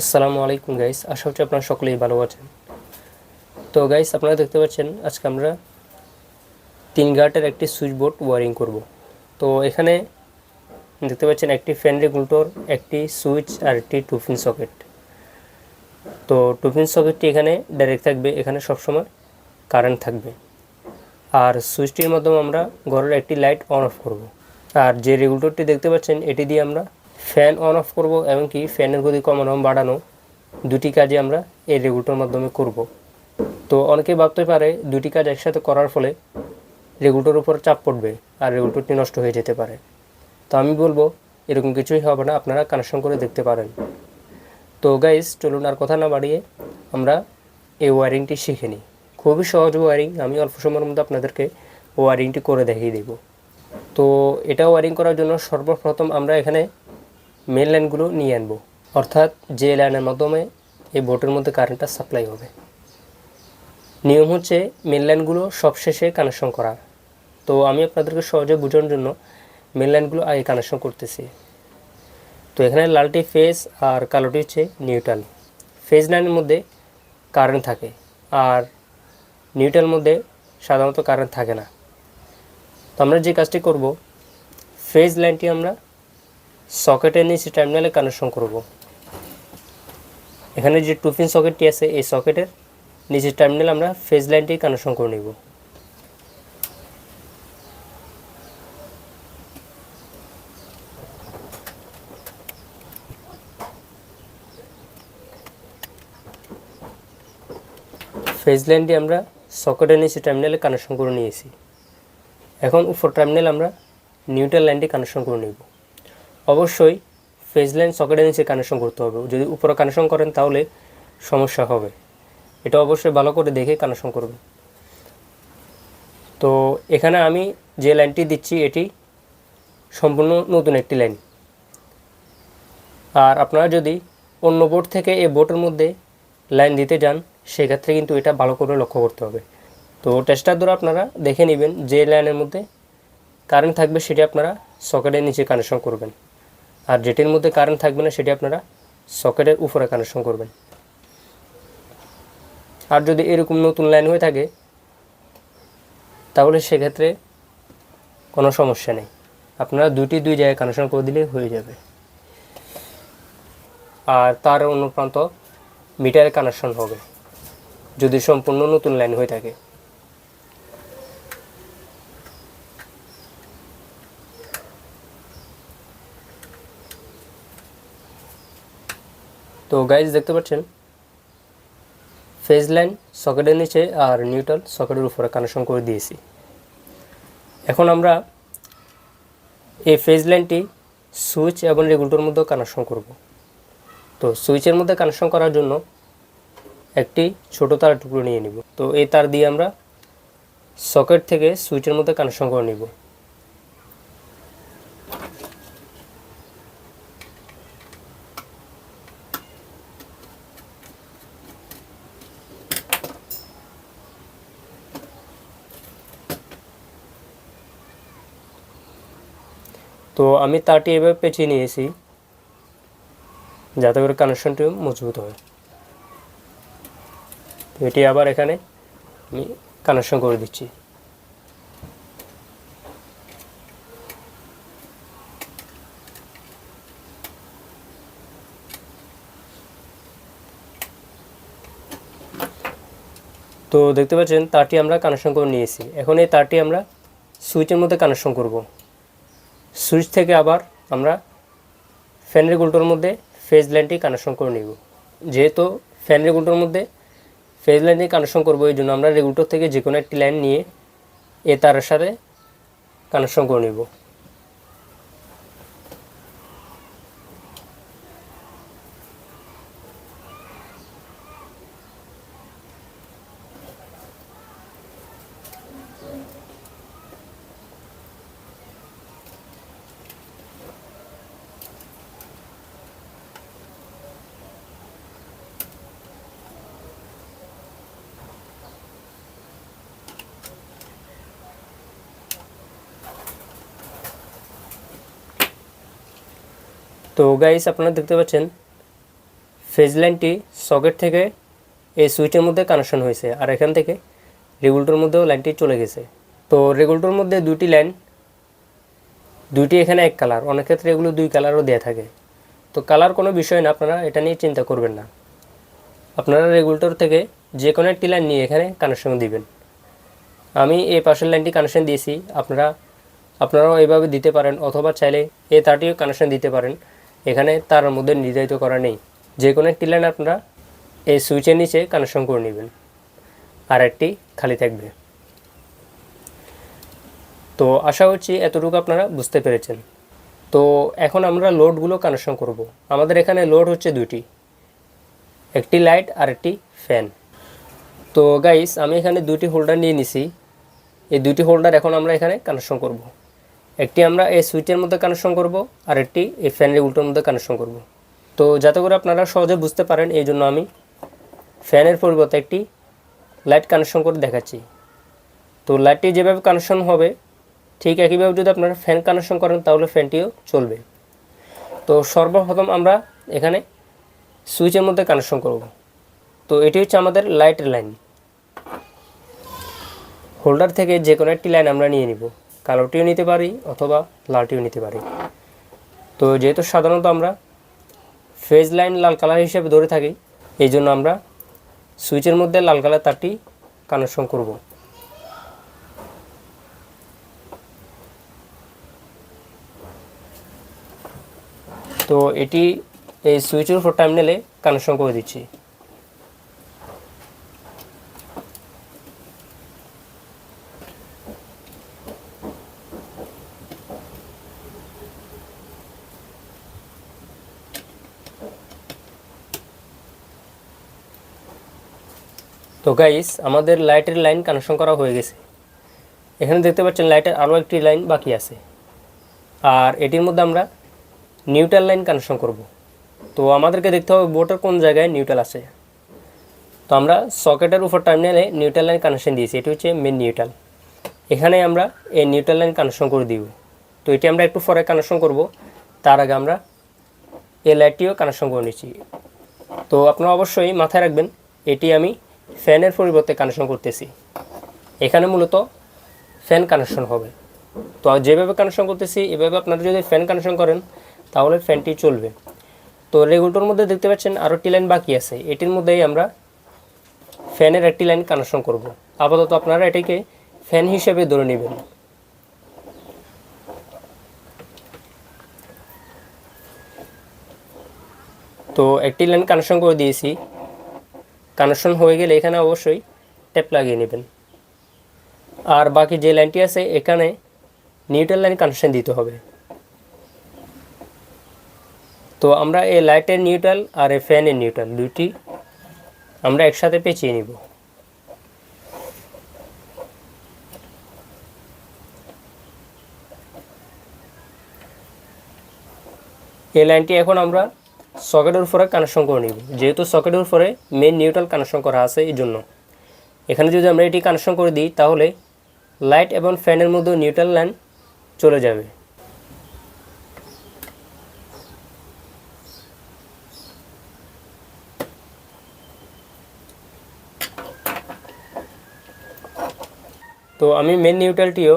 আসসালামু আলাইকুম গাইস আশা হচ্ছে আপনারা সকলেই ভালো আছেন। তো গাইস আপনারা দেখতে পাচ্ছেন, আজকে আমরা তিন গার্টের একটি সুইচ বোর্ড ওয়ারিং করব। তো, এখানে দেখতে পাচ্ছেন, একটি ফ্যান রেগুলেটর একটি সুইচ আর একটি টুফিন সকেট তো টুফিন সকেটটি এখানে ডাইরেক্ট থাকবে, এখানে সবসময় কারেন্ট থাকবে। আর সুইচটির মাধ্যমে আমরা ঘরের একটি লাইট অন অফ করব। আর যে রেগুলেটরটি দেখতে পাচ্ছেন, এটি দিয়ে আমরা ফ্যান অন অফ করব এমনকি ফ্যানের গতি কমানো বাড়ানো দুটি কাজই আমরা এই রেগুলেটর মাধ্যমে করব। তো অনেকে ভাবতে পারে দুটি কাজ একসাথে করার ফলে রেগুলেটর উপর চাপ পড়বে আর রেগুলেটরটি নষ্ট হয়ে যেতে পারে। তো আমি বলব এরকম কিছুই হবে না, আপনারা কানেকশন করে দেখতে পারেন। তো গাইস চলুন আর কথা না বাড়িয়ে আমরা এই ওয়ারিংটি শিখে নিই। খুবই সহজ ওয়ারিং আমি অল্প সময়ের মধ্যে আপনাদেরকে ওয়ারিংটি করে দেখিয়ে দেব। তো এটা ওয়ারিং করার জন্য সর্বপ্রথম আমরা এখানে মেন লাইনগুলো নিয়ে আনব। অর্থাৎ যে লাইনের মাধ্যমে এই বোটের মধ্যে কারেন্টটা সাপ্লাই হবে। নিয়ম হচ্ছে মেন লাইনগুলো সবশেষে কানেকশন করা। তো আমি আপনাদেরকে সহজে বোঝানোর জন্য মেন লাইনগুলো আগে কানেকশন করতেছি। তো এখানে লালটি ফেজ আর কালোটি হচ্ছে নিউট্রাল ফেজ লাইনের মধ্যে কারেন্ট থাকে আর নিউট্রাল মধ্যে সাধারণত কারেন্ট থাকে না। তো আমরা যে কাজটি করব ফেজ লাইনটি আমরা সকেটের নিচে টার্মিনালে কানেকশন করব। এখানে যে টুফিন সকেটটি আছে, এই সকেটের নিচের টার্মিনাল আমরা ফেজ লাইনটি কানেকশন করে নিব। ফেজ লাইনটি আমরা সকেটের নিচে টার্মিনালে কানেকশন করে নিয়েছি। এখন উপর টার্মিনাল আমরা নিউট্রাল লাইনটি কানেকশন করে নেব। অবশ্যই ফেজ লাইন সকেটের নিচে কানেকশন করতে হবে। যদি উপরে কানেকশন করেন তাহলে সমস্যা হবে। এটা অবশ্যই ভালো করে দেখে কানেকশন করবেন। তো এখানে আমি যে লাইনটি দিচ্ছি, এটি সম্পূর্ণ নতুন একটি লাইন। আর আপনারা যদি অন্য বোর্ড থেকে এই বোর্ডের মধ্যে লাইন দিতে যান, সেক্ষেত্রে কিন্তু এটা ভালো করে লক্ষ্য করতে হবে। তো টেস্টার দ্বারা আপনারা দেখে নেবেন যে লাইনের মধ্যে কারেন্ট থাকবে, সেটি আপনারা সকেটের নিচে কানেকশন করবেন। আর যেটির মধ্যে কারেন্ট থাকবে না, সেটি আপনারা সকেটের উপরে কানেকশন করবেন। আর যদি এরকম নতুন লাইন হয়ে থাকে, তাহলে সেক্ষেত্রে কোনো সমস্যা নেই। আপনারা দুটি দুই জায়গায় কানেকশন করে দিলে হয়ে যাবে। আর তার অন্য প্রান্ত মিটারে কানেকশন হবে। যদি সম্পূর্ণ নতুন লাইন হয়ে থাকে। তো গাইজ দেখতে পাচ্ছেন? ফেজ লাইন সকেটের নিচে আর নিউট্রাল সকেটের উপরে কানেকশন করে দিয়েছি। এখন আমরা এই ফেজ লাইনটি সুইচ এবং রেগুলেটর মধ্যে কানেকশন করব। তো সুইচের মধ্যে কানেকশন করার জন্য একটি ছোট তার টুকরো নিয়ে নিব। তো এই তার দিয়ে আমরা সকেট থেকে সুইচের মধ্যে কানেকশন করে নিব। তো আমি তারটি এভাবে পেঁচিয়ে নিয়েছি যাতে করে কানেকশনটি মজবুত হয়। এটি আবার এখানে আমি কানেকশন করে দিচ্ছি। তো দেখতে পাচ্ছেন তারটি আমরা কানেকশন করে নিয়েছি। এখন এই তারটি আমরা সুইচের মধ্যে কানেকশন করব। সুইচ থেকে আবার আমরা ফ্যান রেগুলেটর মধ্যে ফেজ লাইনটি কানেকশন করে নিব। যেহেতু ফ্যান রেগুলেটর মধ্যে ফেজ লাইনটি কানেকশন করব, এই জন্য আমরা রেগুলেটর থেকে যে কোনো একটি লাইন নিয়ে এ তারের সাথে কানেকশন করে নিব। তো গাইস আপনারা দেখতে পাচ্ছেন ফেজ লাইনটি সকেট থেকে এই সুইচের মধ্যে কানেকশন হয়েছে। আর এখান থেকে রেগুলেটর মধ্যেও লাইনটি চলে গেছে। তো রেগুলেটর মধ্যে দুটি লাইন দুইটি এখানে এক কালার অনেক ক্ষেত্রে এগুলো দুই কালারও দেওয়া থাকে। তো কালার কোনো বিষয় না, আপনারা এটা নিয়ে চিন্তা করবেন না। আপনারা রেগুলেটর থেকে যে কোনো একটি লাইন নিয়ে এখানে কানেকশন দিবেন। আমি এই পাশের লাইনটি কানেকশন দিয়েছি। আপনারা, আপনারাও এইভাবে দিতে পারেন, অথবা চাইলে এ তারটিও কানেকশন দিতে পারেন। এখানে তার মধ্যে নির্ধারিত করা নেই। যে কোনো একটি লাইন আপনারা এই সুইচের নিচে কানেকশন করে নেবেন। আর একটি খালি থাকবে। তো আশা করছি এতটুকু আপনারা বুঝতে পেরেছেন। তো এখন আমরা লোডগুলো কানেকশন করব। আমাদের এখানে লোড হচ্ছে দুটি একটি লাইট আর একটি ফ্যান তো গাইস আমি এখানে দুটি হোল্ডার নিয়ে নিছি। এই দুটি হোল্ডার এখন আমরা এখানে কানেকশন করব। একটি আমরা এই সুইচের মধ্যে কানেকশন করব আর একটি এই ফ্যানের উল্টোর মধ্যে কানেকশন করব। তো যাতে করে আপনারা সহজে বুঝতে পারেন, এই জন্য আমি ফ্যানের পরিবর্তে একটি লাইট কানেকশন করে দেখাচ্ছি। তো লাইটটি যেভাবে কানেকশন হবে, ঠিক একইভাবে যদি আপনারা ফ্যান কানেকশন করেন, তাহলে ফ্যানটিও চলবে। তো সর্বপ্রথম আমরা এখানে সুইচের মধ্যে কানেকশন করব। তো এটি হচ্ছে আমাদের লাইটের লাইন হোল্ডার থেকে যে কোনো একটি লাইন আমরা নিয়ে নিব। কালোটিও নিতে পারি অথবা লালটিও নিতে পারি। তো যেহেতু সাধারণত আমরা ফেজ লাইন লাল কালার হিসেবে ধরে থাকি, এই জন্য আমরা সুইচের মধ্যে লাল কালার তারটি কানেকশন করব। তো এটি এই সুইচের উপর টার্মিনালে কানেকশন করে দিচ্ছি। তো গাইস আমাদের লাইটের লাইন কানেকশন করা হয়ে গেছে। এখানে দেখতে পাচ্ছেন লাইটের আরও একটি লাইন বাকি আছে। আর এটির মধ্যে আমরা নিউট্রাল লাইন কানেকশন করব। তো আমাদেরকে দেখতে হবে বোর্ডের কোন জায়গায় নিউট্রাল আছে। তো আমরা সকেটের উপর টার্মিনালে নিউট্রাল লাইন কানেকশন দিয়েছি। এটি হচ্ছে মেন নিউট্রাল এখানে আমরা এই নিউট্রাল লাইন কানেকশন করে দিব। তো এটি আমরা একটু পরে কানেকশন করব। তার আগে আমরা এই লাইটটিও কানেকশন করে নিচ্ছি। তো আপনারা অবশ্যই মাথায় রাখবেন, এটি আমি ফ্যানের পরিবর্তে কানেকশন করতেছি। এখানে মূলত ফ্যান কানেকশন হবে। তো যেভাবে কানেকশন করতেছি, এভাবে আপনারা যদি ফ্যান কানেকশন করেন, তাহলে ফ্যানটি চলবে। তো রেগুলেটর মধ্যে দেখতে পাচ্ছেন আরও একটি লাইন বাকি আছে। এটির মধ্যেই আমরা ফ্যানের একটি লাইন কানেকশন করব। আপাতত আপনারা এটিকে ফ্যান হিসেবে ধরে নেবেন। তো একটি লাইন কানেকশন করে দিয়েছি। কানেকশন হয়ে গেলে এখানে অবশ্যই ট্যাপ লাগিয়ে নেবেন। আর বাকি যে লাইনটি আছে, এখানে নিউট্রাল লাইন কানেকশন দিতে হবে। তো আমরা এই লাইটের নিউট্রাল আর এই ফ্যানের নিউট্রাল দুটি আমরা একসাথে পেঁচিয়ে নিব। এই লাইনটি এখন আমরা সকেটের উপরে কানেকশন করে নিব। যেহেতু সকেটের উপরে মেন নিউট্রাল কানেকশন করা আছে, এই জন্য। এখানে যদি আমরা এটি কানেকশন করে দিই, তাহলে লাইট এবং ফ্যানের মধ্যে নিউট্রাল লাইন চলে যাবে। তো আমি মেন নিউট্রালটিও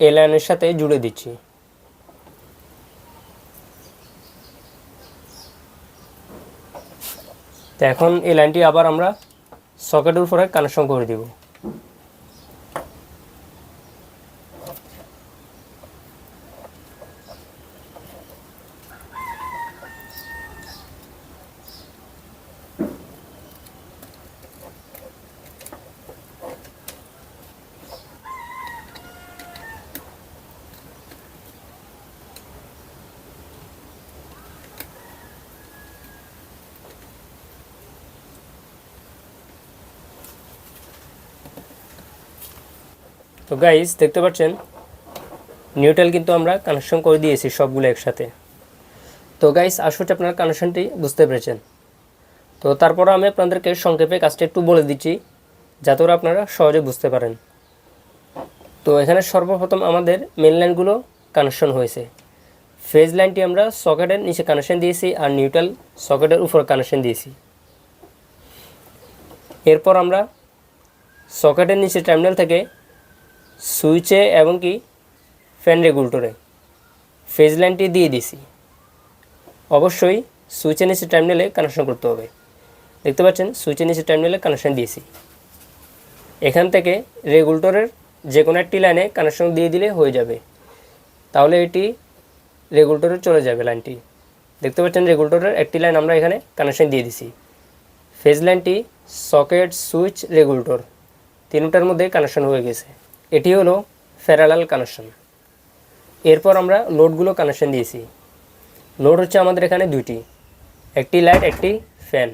এ লাইনের সাথে জুড়ে দিচ্ছি। তো এখন এই লাইনটি আবার আমরা সকেটের উপরে কানেকশন করে দিব। তো গাইজ দেখতে পাচ্ছেন? নিউট্রাল কিন্তু আমরা কানেকশন করে দিয়েছি সবগুলো একসাথে। তো গাইজ আসলে আপনারা কানেকশনটি বুঝতে পেরেছেন। তো তারপর আমি আপনাদেরকে সংক্ষেপে কাজটা একটু বলে দিচ্ছি, যাতে করে আপনারা সহজে বুঝতে পারেন। তো এখানে সর্বপ্রথম আমাদের মেন লাইনগুলো কানেকশন হয়েছে। ফেজ লাইনটি আমরা সকেটের নিচে কানেকশন দিয়েছি আর নিউট্রাল সকেটের উপর কানেকশন দিয়েছি। এরপর আমরা সকেটের নিচে টার্মিনাল থেকে সুইচে এবং কি ফ্যান রেগুলেটরে ফেজ লাইনটি দিয়ে দিছি অবশ্যই সুইচের নিচে টার্মিনালে কানেকশন করতে হবে। দেখতে পাচ্ছেন, সুইচের নিচে টার্মিনালে কানেকশন দিয়েছি। এখান থেকে রেগুলেটরের যে কোনো একটি লাইনে কানেকশন দিয়ে দিলে হয়ে যাবে। তাহলে এটি রেগুলেটরে চলে যাবে লাইনটি দেখতে পাচ্ছেন রেগুলেটরের একটি লাইন আমরা এখানে কানেকশন দিয়ে দিছি ফেজ লাইনটি সকেট, সুইচ রেগুলেটর তিনটার মধ্যে কানেকশন হয়ে গেছে। এটি হলো ফেরালাল কানেকশন এরপর আমরা লোডগুলো কানেকশন দিয়েছি। লোড হচ্ছে আমাদের এখানে দুইটি, একটি লাইট একটি ফ্যান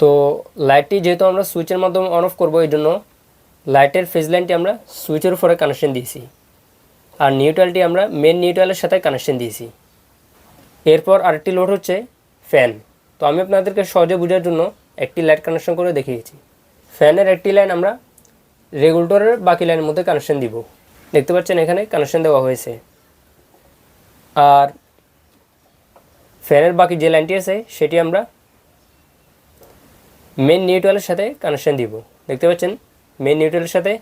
তো লাইটটি যেহেতু আমরা সুইচের মাধ্যমে অন অফ করব, এই জন্য লাইটের ফেজ লাইনটি আমরা সুইচের উপরে কানেকশন দিয়েছি। আর নিউট্রালটি আমরা মেন নিউট্রালের সাথে কানেকশন দিয়েছি। এরপর আরেকটি লোড হচ্ছে ফ্যান তো আমি আপনাদেরকে সহজে বোঝার জন্য একটি লাইট কানেকশন করে দেখিয়েছি। ফ্যানের একটি লাইন আমরা রেগুলেটরের বাকি লাইনের মধ্যে কানেকশন দিব। দেখতে পাচ্ছেন এখানে কানেকশন দেওয়া হয়েছে। আর ফ্যানের বাকি যে লাইনটি আছে, সেটি আমরা মেন নিউট্রালের সাথে কানেকশন দিব। দেখতে পাচ্ছেন? মেন নিউট্রালের সাথে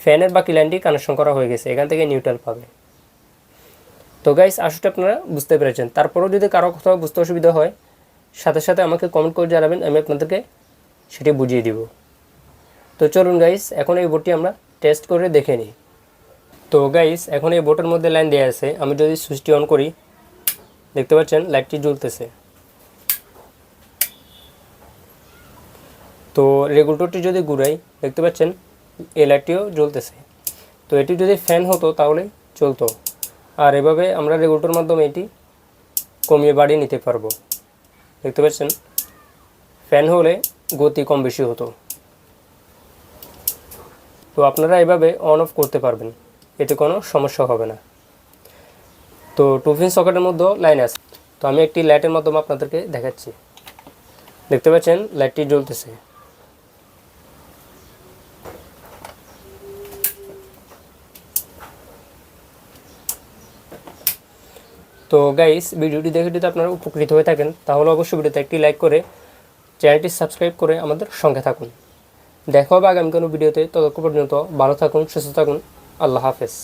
ফ্যানের বাকি লাইনটি কানেকশন করা হয়ে গেছে। এখান থেকে নিউট্রাল পাবে। তো গাইস আসলে আপনারা বুঝতে পেরেছেন। তারপরেও যদি কারও কোথাও বুঝতে অসুবিধা হয়, সাথে সাথে আমাকে কমেন্ট করে জানাবেন, আমি আপনাদেরকে সেটি বুঝিয়ে দিব। তো চলুন গাইস এখন এই বোর্ডটি আমরা টেস্ট করে দেখে নিই। তো গাইস এখন এই বোর্ডের মধ্যে লাইন দেওয়া আছে, আমি যদি সুইচটি অন করি, দেখতে পাচ্ছেন লাইটটি জ্বলতেছে। তো রেগুলেটরটি যদি ঘুরাই, দেখতে পাচ্ছেন এই লাইটটিও জ্বলতেছে। তো এটি যদি ফ্যান হতো, তাহলে চলতো। আর এভাবে আমরা রেগুলেটর মাধ্যমে এটি কমিয়ে বাড়িয়ে নিতে পারব। দেখতে পাচ্ছেন ফ্যান হলে গতি কম বেশি হতো। তো আপনারা এভাবে অন অফ করতে পারবেন, এতে কোনো সমস্যা হবে না। তো টুফিন সকেটের মধ্যেও লাইন আছে। তো আমি একটি লাইটের মাধ্যমে আপনাদেরকে দেখাচ্ছি। দেখতে পাচ্ছেন লাইটটি জ্বলতেছে। তো গাইস ভিডিওটি দেখে যদি আপনারা উপকৃত হয়ে থাকেন, তাহলে অবশ্যই ভিডিওতে একটি লাইক করে চ্যানেলটি সাবস্ক্রাইব করে আমাদের সঙ্গে থাকুন। দেখা হবে আগামী কোনো ভিডিওতে ততক্ষণ পর্যন্ত ভালো থাকুন সুস্থ থাকুন আল্লাহ হাফেজ।